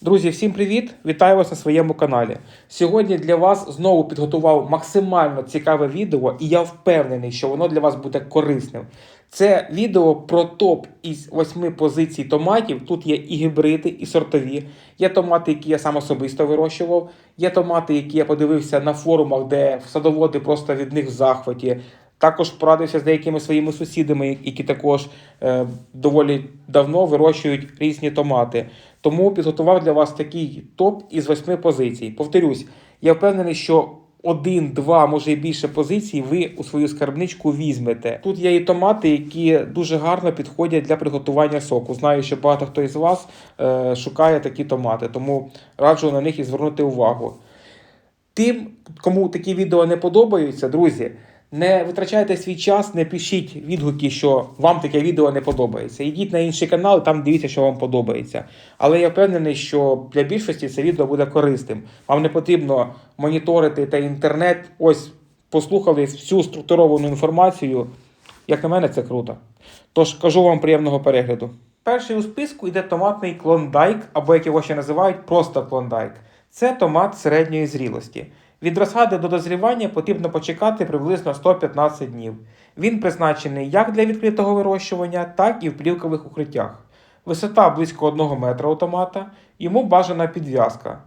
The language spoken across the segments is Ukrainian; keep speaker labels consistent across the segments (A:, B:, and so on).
A: Друзі, всім привіт! Вітаю вас на своєму каналі. Сьогодні для вас знову підготував максимально цікаве відео, і я впевнений, що воно для вас буде корисним. Це відео про топ із восьми позицій томатів. Тут є і гібриди, і сортові. Є томати, які я сам особисто вирощував. Є томати, які я подивився на форумах, де садоводи просто від них в захваті. Також порадився з деякими своїми сусідами, які також е, доволі давно вирощують різні томати. Тому підготував для вас такий топ із восьми позицій. Повторюсь, я впевнений, що один, два, може і більше позицій ви у свою скарбничку візьмете. Тут є і томати, які дуже гарно підходять для приготування соку. Знаю, що багато хто із вас е, шукає такі томати, тому раджу на них і звернути увагу. Тим, кому такі відео не подобаються, друзі, не витрачайте свій час, не пишіть відгуки, що вам таке відео не подобається. Йдіть на інший канал, там дивіться, що вам подобається. Але я впевнений, що для більшості це відео буде корисним. Вам не потрібно моніторити та інтернет. Ось послухали всю структуровану інформацію. Як на мене, це круто. Тож кажу вам приємного перегляду. Перший у списку йде томатний клондайк, або як його ще називають, просто клондайк. Це томат середньої зрілості. Від розсади до дозрівання потрібно почекати приблизно 115 днів. Він призначений як для відкритого вирощування, так і в плівкових укриттях. Висота близько 1 метра у йому бажана підв'язка.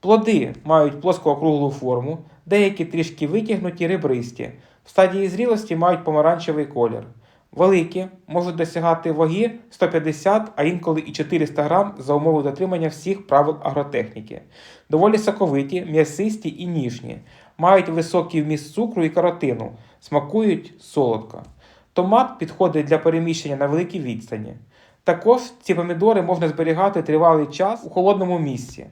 A: Плоди мають плоско-округлу форму, деякі трішки витягнуті ребристі. В стадії зрілості мають помаранчевий колір. Великі можуть досягати ваги 150, а інколи і 400 грам за умови дотримання всіх правил агротехніки. Доволі соковиті, м'ясисті і ніжні. Мають високий вміст цукру і каротину, смакують солодко. Томат підходить для переміщення на великій відстані. Також ці помідори можна зберігати тривалий час у холодному місці.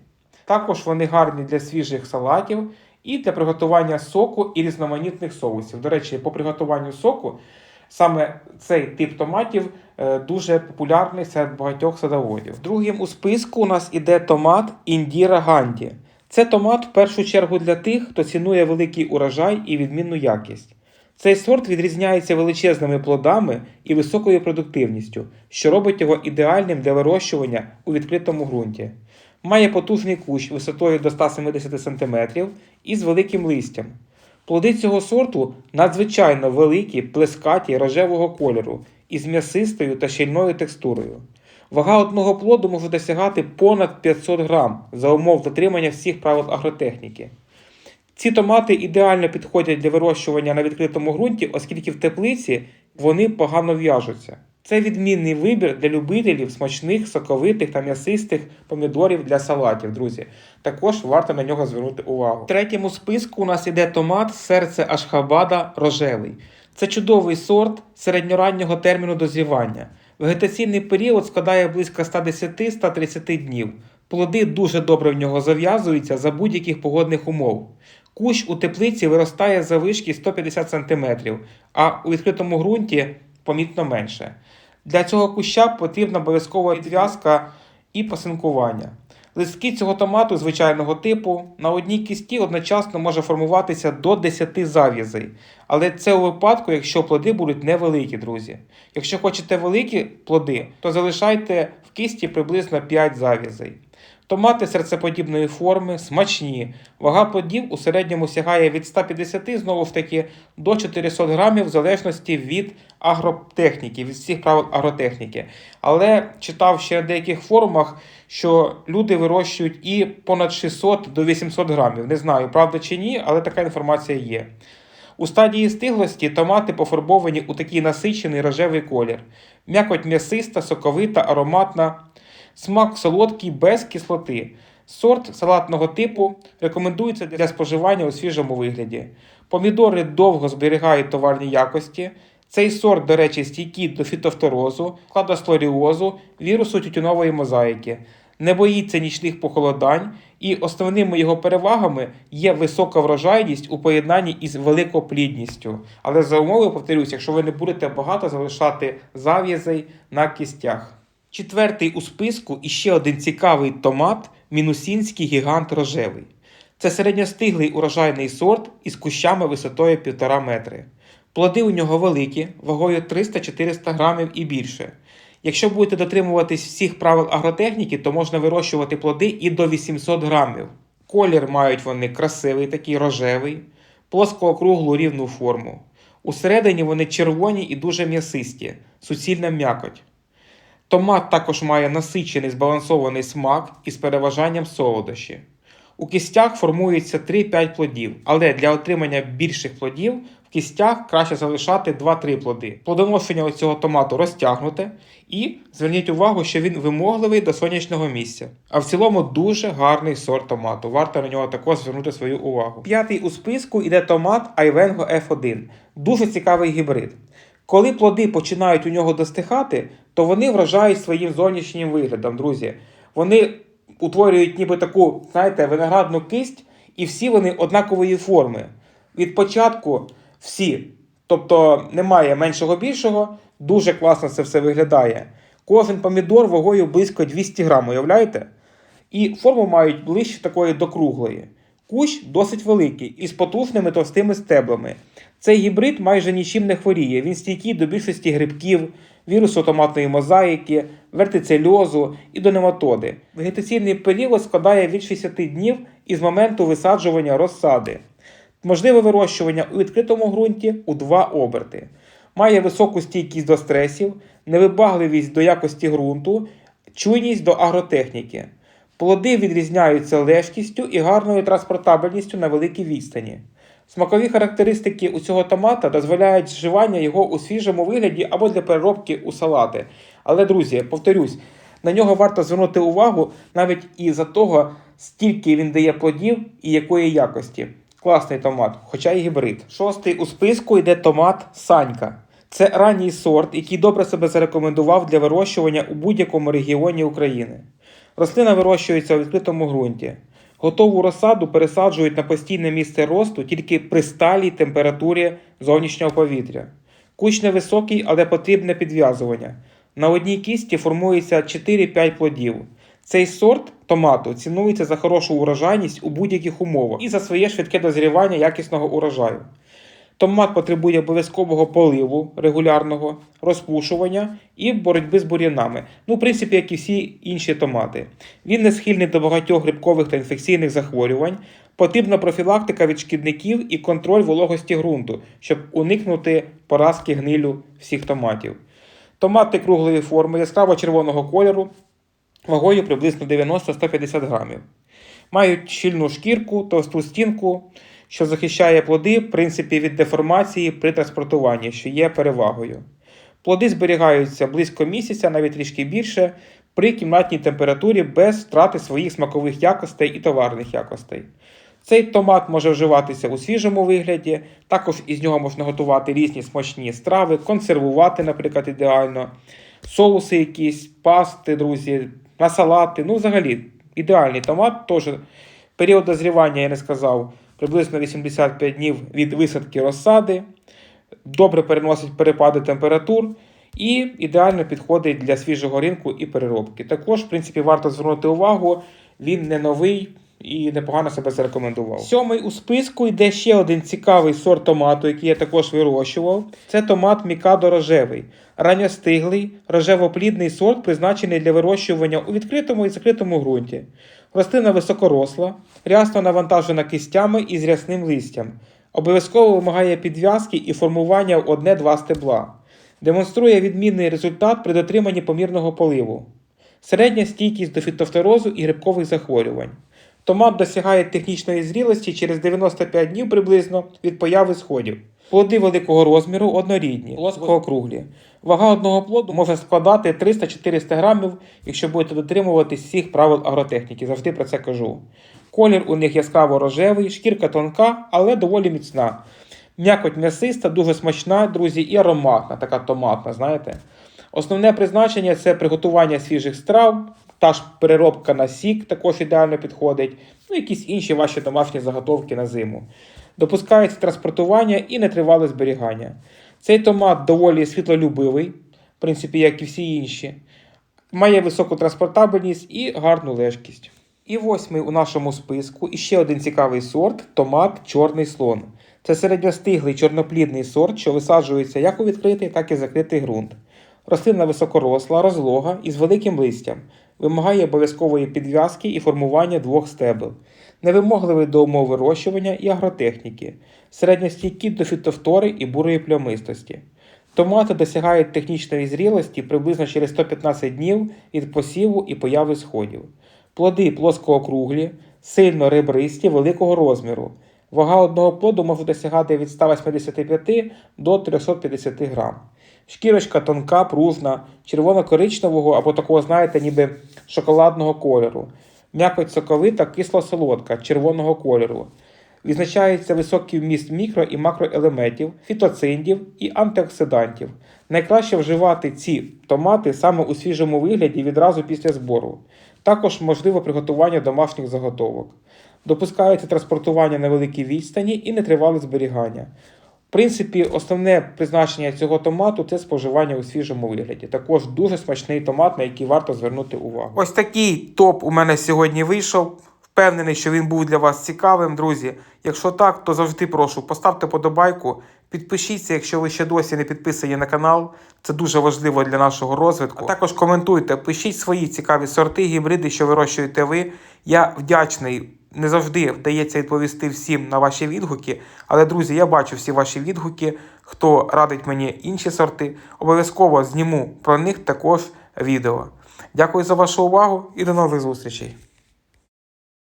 A: Також вони гарні для свіжих салатів і для приготування соку і різноманітних соусів. До речі, по приготуванню соку саме цей тип томатів е, дуже популярний серед багатьох садоводів. Другим у списку у нас іде томат Індіра Ганді. Це томат в першу чергу для тих, хто цінує великий урожай і відмінну якість. Цей сорт відрізняється величезними плодами і високою продуктивністю, що робить його ідеальним для вирощування у відкритому ґрунті. Має потужний кущ висотою до 170 см і з великим листям. Плоди цього сорту надзвичайно великі, плескаті рожевого кольору із м'ясистою та щільною текстурою. Вага одного плоду може досягати понад 500 грам за умов дотримання всіх правил агротехніки. Ці томати ідеально підходять для вирощування на відкритому ґрунті, оскільки в теплиці вони погано в'яжуться. Це відмінний вибір для любителів смачних, соковитих та м'ясистих помідорів для салатів, друзі. Також варто на нього звернути увагу. В третьому списку у нас іде томат серце Ашхабада рожевий. Це чудовий сорт середньораннього терміну дозрівання. Вегетаційний період складає близько 110-130 днів. Плоди дуже добре в нього зав'язуються за будь-яких погодних умов. Кущ у теплиці виростає за вишки 150 см, а у відкритому ґрунті помітно менше. Для цього куща потрібна обов'язкова відв'язка і пасинкування. Листки цього томату звичайного типу на одній кісті одночасно може формуватися до 10 зав'язей. Але це у випадку, якщо плоди будуть невеликі, друзі. Якщо хочете великі плоди, то залишайте в кісті приблизно 5 зав'язей. Томати серцеподібної форми, смачні. Вага плодів у середньому сягає від 150 знову ж таки до 400 грамів в залежності від агротехніки, від всіх правил агротехніки. Але читав ще на деяких форумах, що люди вирощують і понад 600 до 800 грамів. Не знаю, правда чи ні, але така інформація є. У стадії стиглості томати пофарбовані у такий насичений рожевий колір. М'якоть м'ясиста, соковита, ароматна. Смак солодкий без кислоти. Сорт салатного типу рекомендується для споживання у свіжому вигляді. Помідори довго зберігають товарні якості. Цей сорт, до речі, стійкий до фітофторозу, кладослоріозу, вірусу тютюнової мозаїки. Не боїться нічних похолодань, і основними його перевагами є висока врожайність у поєднанні із великоплідністю. Але за умови, повторюсь, якщо ви не будете багато залишати зав'язей на кістях. Четвертий у списку і ще один цікавий томат мінусінський гігант рожевий. Це середньостиглий урожайний сорт із кущами висотою 1,5 метри. Плоди у нього великі, вагою 300-400 грамів і більше. Якщо будете дотримуватись всіх правил агротехніки, то можна вирощувати плоди і до 800 грамів. Колір мають вони красивий, такий рожевий, плоско-округлу рівну форму. Усередині вони червоні і дуже м'ясисті, суцільна м'якоть. Томат також має насичений збалансований смак із переважанням солодощі. У кістях формується 3-5 плодів, але для отримання більших плодів в кістях краще залишати 2-3 плоди. Плодоношення цього томату розтягнуте і зверніть увагу, що він вимогливий до сонячного місця. А в цілому дуже гарний сорт томату. Варто на нього також звернути свою увагу. П'ятий у списку йде томат Айвенго F1. Дуже цікавий гібрид. Коли плоди починають у нього достигати, то вони вражають своїм зовнішнім виглядом, друзі. Вони утворюють ніби таку, знаєте, виноградну кисть, і всі вони однакової форми. Від початку всі. Тобто немає меншого більшого, дуже класно це все виглядає. Кожен помідор вагою близько 200 грам, уявляєте? І форму мають ближче такої до круглої. Кущ досить великий із потужними товстими стеблами. Цей гібрид майже нічим не хворіє. Він стійкий до більшості грибків, вірусу томатної мозаїки, вертицельозу і до нематоди. Вегетаційний період складає від 60 днів із моменту висаджування розсади. Можливе вирощування у відкритому ґрунті у два оберти. Має високу стійкість до стресів, невибагливість до якості ґрунту, чуйність до агротехніки. Плоди відрізняються легкістю і гарною транспортабельністю на великій відстані. Смакові характеристики у цього томата дозволяють вживання його у свіжому вигляді або для переробки у салати. Але, друзі, повторюсь, на нього варто звернути увагу навіть і за того, скільки він дає плодів і якої якості. Класний томат, хоча й гібрид. Шостий у списку йде томат Санька. Це ранній сорт, який добре себе зарекомендував для вирощування у будь-якому регіоні України. Рослина вирощується у відкритому ґрунті. Готову розсаду пересаджують на постійне місце росту тільки при сталій температурі зовнішнього повітря. Кущ невисокий, але потрібне підв'язування. На одній кісті формується 4-5 плодів. Цей сорт томату цінується за хорошу урожайність у будь-яких умовах і за своє швидке дозрівання якісного урожаю. Томат потребує обов'язкового поливу регулярного, розпушування і боротьби з бур'янами. Ну, в принципі, як і всі інші томати. Він не схильний до багатьох грибкових та інфекційних захворювань. Потрібна профілактика від шкідників і контроль вологості ґрунту, щоб уникнути поразки гнилю всіх томатів. Томати круглої форми, яскраво червоного кольору, вагою приблизно 90-150 грамів. Мають щільну шкірку, товсту стінку, що захищає плоди, в принципі, від деформації при транспортуванні, що є перевагою. Плоди зберігаються близько місяця, навіть трішки більше, при кімнатній температурі без втрати своїх смакових якостей і товарних якостей. Цей томат може вживатися у свіжому вигляді, також із нього можна готувати різні смачні страви, консервувати, наприклад, ідеально, соуси якісь, пасти, друзі, на салати. Ну, взагалі, ідеальний томат. Теж період дозрівання, я не сказав, приблизно 85 днів від висадки розсади. Добре переносить перепади температур і ідеально підходить для свіжого ринку і переробки. Також, в принципі, варто звернути увагу, він не новий і непогано себе зарекомендував. Сьомий у списку йде ще один цікавий сорт томату, який я також вирощував. Це томат Мікадо рожевий, ранньостиглий, рожевоплідний сорт, призначений для вирощування у відкритому і закритому ґрунті. Рослина високоросла, рясно навантажена кистями і з рясним листям. Обов'язково вимагає підв'язки і формування в одне-два стебла. Демонструє відмінний результат при дотриманні помірного поливу. Середня стійкість до фітофторозу і грибкових захворювань. Томат досягає технічної зрілості через 95 днів приблизно від появи сходів. Плоди великого розміру однорідні, плоскоокруглі. Вага одного плоду може складати 300-400 грамів, якщо будете дотримуватись всіх правил агротехніки. Завжди про це кажу. Колір у них яскраво рожевий, шкірка тонка, але доволі міцна. М'якоть м'ясиста, дуже смачна, друзі, і ароматна, така томатна, знаєте. Основне призначення це приготування свіжих страв, та ж переробка на сік також ідеально підходить, ну якісь інші ваші домашні заготовки на зиму. Допускається транспортування і нетривале зберігання. Цей томат доволі світлолюбивий, в принципі, як і всі інші. Має високу транспортабельність і гарну лежкість. І восьмий у нашому списку і ще один цікавий сорт томат чорний слон. Це середньостиглий чорноплідний сорт, що висаджується як у відкритий, так і закритий ґрунт. Рослина високоросла, розлога і з великим листям. Вимагає обов'язкової підв'язки і формування двох стебел. Невимогливий до умов вирощування і агротехніки. Середньостійкі до фітофтори і бурої плямистості. Томати досягають технічної зрілості приблизно через 115 днів від посіву і появи сходів. Плоди плоскоокруглі, сильно ребристі, великого розміру. Вага одного плоду може досягати від 185 до 350 грам. Шкірочка тонка, пружна, червоно-коричневого або такого, знаєте, ніби шоколадного кольору. М'якоть соковита, кисло-солодка, червоного кольору. Відзначається високий вміст мікро і макроелементів, фітоциндів і антиоксидантів. Найкраще вживати ці томати саме у свіжому вигляді відразу після збору. Також можливо приготування домашніх заготовок. Допускається транспортування на великій відстані і нетривале зберігання. В принципі, основне призначення цього томату це споживання у свіжому вигляді. Також дуже смачний томат, на який варто звернути увагу. Ось такий топ у мене сьогодні вийшов. Впевнений, що він був для вас цікавим, друзі. Якщо так, то завжди прошу поставте подобайку, підпишіться, якщо ви ще досі не підписані на канал. Це дуже важливо для нашого розвитку. А також коментуйте, пишіть свої цікаві сорти, гібриди, що вирощуєте ви. Я вдячний. Не завжди вдається відповісти всім на ваші відгуки, але друзі, я бачу всі ваші відгуки. Хто радить мені інші сорти, обов'язково зніму про них також відео. Дякую за вашу увагу і до нових зустрічей.